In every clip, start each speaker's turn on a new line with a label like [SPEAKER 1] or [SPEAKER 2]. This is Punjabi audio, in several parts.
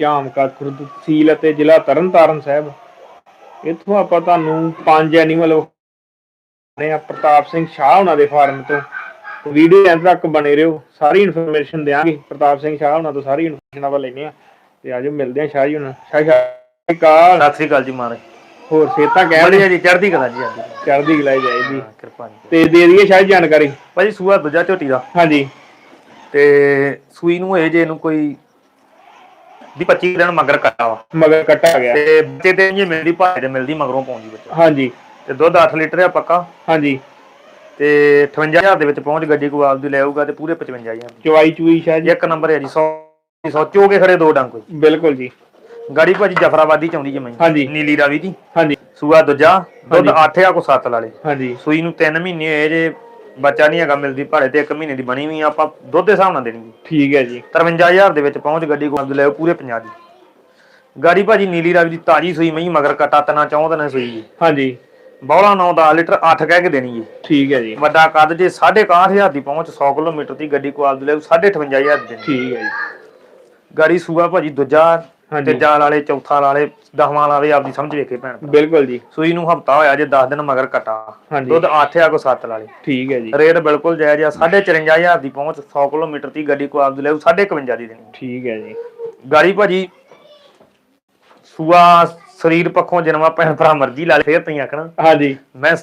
[SPEAKER 1] ਝਾਮਕਾ ਖੁਰਦ ਤਹਿਸੀਲ ਅਤੇ ਜ਼ਿਲ੍ਹਾ ਤਰਨਤਾਰਨ ਸਾਹਿਬ। ਇੱਥੋਂ ਆਪਾਂ ਤੁਹਾਨੂੰ ਪੰਜ ਐਨੀਮਲ ਨੇ ਆ। ਪ੍ਰਤਾਪ ਸਿੰਘ ਸ਼ਾਹ ਉਹਨਾਂ ਦੇ ਫਾਰਮ ਤੋਂ। ਵੀਡੀਓ ਐਂਡ ਤੱਕ ਬਣੇ ਰਹੋ। ਸਾਰੀ ਇਨਫੋਰਮੇਸ਼ਨ ਦਿਆਂਗੇ। ਪ੍ਰਤਾਪ ਸਿੰਘ ਸ਼ਾਹ ਉਹਨਾਂ ਤੋਂ ਸਾਰੀ ਇਨਫੋਰਮੇਸ਼ਨ ਆਪਾਂ ਲੈਨੇ ਆ। ਤੇ ਆਜੋ ਮਿਲਦੇ ਆ ਸ਼ਾਹ ਜੀ ਉਹਨਾਂ ਸ਼ਾਹ ਸ਼ਾਹ ਕਾਲ
[SPEAKER 2] ਸਤਿ ਸ੍ਰੀ ਅਕਾਲ। ਜੀ ਮਹਾਰਾਜ।
[SPEAKER 1] ਹੋਰ ਸੇਤਾ ਕਹਿ
[SPEAKER 2] ਵਧੀਆ ਜੀ ਚੜ੍ਹਦੀ ਕਲਾ ਜੀ ਅੱਜ।
[SPEAKER 1] ਚੜਦੀ ਗਲਾਈ ਜਾਏਗੀ
[SPEAKER 2] ਕਿਰਪਾ ਜੀ।
[SPEAKER 1] ਤੇ ਦੇ ਦਈਏ ਸ਼ਾਹ ਜੀ ਜਾਣਕਾਰੀ।
[SPEAKER 2] ਭਾਜੀ ਸੂਆ ਦੂਜਾ ਝੋਟੀ ਦਾ।
[SPEAKER 1] ਹਾਂਜੀ।
[SPEAKER 2] ਤੇ ਸੂਈ ਨੂੰ ਹੋਏ ਜੇ ਇਹਨੂੰ ਕੋਈ ਦੀ 25 ਦਿਨ ਮਗਰ ਕੱਟਾ ਵਾ।
[SPEAKER 1] ਮਗਰ ਕੱਟਾ ਗਿਆ।
[SPEAKER 2] ਤੇ ਬੱਚੇ ਤੇ ਜੇ ਮਿਲਦੀ ਭਾਰੇ ਤੇ ਮਿਲਦੀ ਮਗਰੋਂ ਪਾਉਂਦੀ ਬੱਚਾ।
[SPEAKER 1] ਹਾਂਜੀ।
[SPEAKER 2] ਤੇ ਦੁੱਧ 8 ਲੀਟਰ ਆ ਪੱਕਾ।
[SPEAKER 1] ਹਾਂਜੀ।
[SPEAKER 2] ਤੇ 58000 ਦੇ ਵਿੱਚ ਪਹੁੰਚ ਗੱਡੀ ਕੋ ਆਪਦੀ ਲੈ ਆਊਗਾ ਤੇ ਪੂਰੇ 55000
[SPEAKER 1] ਚਵਾਈ ਚੂਈ ਸ਼ਾਹ ਜੀ।
[SPEAKER 2] ਇੱਕ ਨੰਬਰ ਹੈ ਜੀ 100 100 ਚੋਗੇ ਖੜੇ ਦੋ ਡੰਗ ਕੋਈ।
[SPEAKER 1] ਬਿਲਕੁਲ ਜੀ।
[SPEAKER 2] ਗਾੜੀ ਭਾਜੀ ਜਫਰਾਬਾਦੀ ਚ ਆਉਂਦੀ ਜਮਈ
[SPEAKER 1] ਹਾਂਜੀ।
[SPEAKER 2] ਨੀਲੀ ਰਾਵੀ ਦੀ।
[SPEAKER 1] ਹਾਂਜੀ।
[SPEAKER 2] ਸੂਆ ਦੂਜਾ ਦੁੱਧ
[SPEAKER 1] ਹਾਂਜੀ।
[SPEAKER 2] 8 ਆ ਕੋ 7 ਲਾਲੇ
[SPEAKER 1] ਹਾਂਜੀ।
[SPEAKER 2] ਸੂਈ ਨੂੰ 3 ਮਹੀਨੇ ਹੋਏ ਜੇ ਬੱਚਾ ਨਹੀਂ ਹੈਗਾ ਮਿਲਦੀ ਭਾੜੇ ਤੇ 1 ਮਹੀਨੇ ਦੀ ਬਣੀ ਵੀ ਆਪਾਂ ਦੁੱਧ ਦੇ ਹਿਸਾਬ ਨਾਲ ਦੇਣੀ
[SPEAKER 1] ਠੀਕ ਹੈ ਜੀ।
[SPEAKER 2] 53000 ਦੇ ਵਿੱਚ ਪਹੁੰਚ ਗੱਡੀ ਕੋ ਆਪਦੇ ਲੈ ਆਓ ਪੂਰੇ 50 ਦੀ। ਗਾੜੀ ਭਾਜੀ ਨੀਲੀ ਰਾਵੀ ਦੀ ਤਾਜੀ ਸੂਈ ਮਈ ਮਗਰ ਕਟਾ ਤਨਾ ਚਾਹੁੰਦੇ ਨੇ ਸੂਈ ਜੀ।
[SPEAKER 1] ਹਾਂਜੀ।
[SPEAKER 2] ਬੌਲਾ 9 10 ਲੀਟਰ 8 ਕਹਿ ਕੇ ਦੇਣੀ ਜੀ।
[SPEAKER 3] ਠੀਕ ਹੈ ਜੀ।
[SPEAKER 2] ਵੱਡਾ ਕੱਦ ਜੇ 65000 ਦੀ ਪਹੁੰਚ 100 ਕਿਲੋਮੀਟਰ ਦੀ ਗੱਡੀ ਕੋ ਆਪਦੇ ਲੈ ਆਓ 58500 ਦੀ ਦੇਣੀ
[SPEAKER 3] ਠੀਕ ਹੈ ਜੀ।
[SPEAKER 2] ਗਾੜੀ ਸੂਆ ਭਾਜੀ ਦੂਜਾ
[SPEAKER 1] ਹਾਂਜੀ।
[SPEAKER 2] ਤੀਜਾ ਵਾਲੇ ਚੌਥਾ ਵਾਲੇ ਦਸਵਾਂ ਵਾਲੇ ਆਪਦੀ ਸਮਝ ਵੇਖੇ ਭੈਣ।
[SPEAKER 1] ਬਿਲਕੁਲ ਜੀ।
[SPEAKER 2] ਸੂਈ ਨੂੰ ਹਫਤਾ ਹੋਇਆ ਜੇ 10 ਦਿਨ ਮਗਰ ਕਟਾ। ਦੁੱਧ 8 ਆ ਕੋ 7 ਵਾਲੇ।
[SPEAKER 1] ਠੀਕ ਹੈ ਜੀ।
[SPEAKER 2] ਰੇਟ ਬਿਲਕੁਲ ਜਾਇਜ਼ ਆ 55000 ਦੀ ਪਹੁੰਚ 100 ਕਿਲੋਮੀਟਰ ਦੀ ਗੱਡੀ ਕੋ ਆਪਦੇ ਲੈ ਆਓ 55 ਦੀ ਦੇਣੀ
[SPEAKER 1] ਠੀਕ ਹੈ ਜੀ।
[SPEAKER 2] ਗਾੜੀ ਭਾਜੀ ਸੂਆ ਸਰੀਰ ਪੱਖੋਂ ਜਨਮਾ ਭੈਣ ਭਰਾ ਮਰਜ਼ੀ ਲਾ ਲੈ ਫੇਰ ਤਈ ਆਖਣਾ।
[SPEAKER 1] ਹਾਂਜੀ।
[SPEAKER 2] ਮੈਂ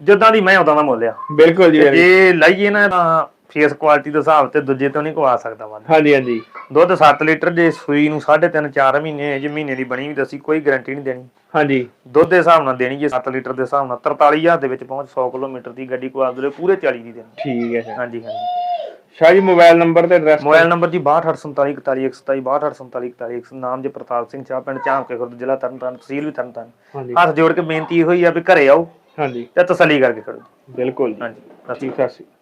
[SPEAKER 2] ਜਿੱਦਾਂ ਦੀ ਮੈਂ ਉਦਾਂ ਦਾ ਮੁੱਲ ਆ।
[SPEAKER 1] ਬਿਲਕੁਲ ਜੀ
[SPEAKER 2] ਤੇ। ਜੇ ਲਾਈਏ ਨਾ ਤਾਂ ਫੇਸ ਕੁਆਲਿਟੀ ਦੇ ਹਿਸਾਬ ਤੇ ਦੂਜੇ ਤੋਂ ਨਹੀਂ ਕਵਾ ਸਕਦਾ ਵਾ
[SPEAKER 1] ਹਾਂਜੀ ਹਾਂਜੀ।
[SPEAKER 2] ਦੁੱਧ 7 ਲੀਟਰ ਜੇ ਸੂਈ ਨੂੰ 3.5 4 ਮਹੀਨੇ ਜੇ ਮਹੀਨੇ ਦੀ ਬਣੀ ਵੀ ਦੱਸੀ ਕੋਈ ਗਾਰੰਟੀ ਨਹੀਂ ਦੇਣੀ।
[SPEAKER 1] ਹਾਂਜੀ।
[SPEAKER 2] ਦੁੱਧ ਦੇ ਹਿਸਾਬ ਨਾਲ ਦੇਣੀ ਜੇ 7 ਲੀਟਰ ਦੇ ਹਿਸਾਬ ਨਾਲ 43000 ਦੇ ਵਿੱਚ ਪਹੁੰਚ 100 ਕਿਲੋਮੀਟਰ ਦੀ ਗੱਡੀ ਕੋ ਆਪਦੇ ਪੂਰੇ 40 ਦੀ ਦੇਣੀ।
[SPEAKER 1] ਠੀਕ ਹੈ ਸ਼ਾਹ
[SPEAKER 2] ਹਾਂਜੀ ਹਾਂਜੀ।
[SPEAKER 1] ਸ਼ਾਹ ਜੀ ਮੋਬਾਈਲ ਨੰਬਰ ਤੇ ਐਡਰੈਸ
[SPEAKER 2] ਮੋਬਾਈਲ ਨੰਬਰ ਜੀ 62474127 62474127 ਨਾਮ ਜੀ ਪ੍ਰਤਾਪ ਸਿੰਘ ਚਾਹ ਪਿੰਡ ਚਾਂਕੇ ਖੁਰਦ ਜ਼ਿਲ੍ਹਾ ਤਰਨਤਾਰਨ ਤਹਿਸੀਲ ਵੀ ਤਰਨਤਾਰਨ
[SPEAKER 1] ਹਾਂਜੀ।
[SPEAKER 2] ਹੱਥ ਜੋੜ ਕੇ ਬੇਨਤੀ ਇਹੋ ਹੀ ਆ ਵੀ ਘਰੇ ਆਓ
[SPEAKER 1] ਹਾਂਜੀ।
[SPEAKER 2] ਤੇ ਤਸੱਲੀ ਕਰਕੇ ਖੜੋ।
[SPEAKER 1] ਬਿਲਕੁਲ
[SPEAKER 2] ਹਾਂਜੀ।
[SPEAKER 1] ਸਤਿ ਸ਼੍ਰੀ ਅਕਾਲ।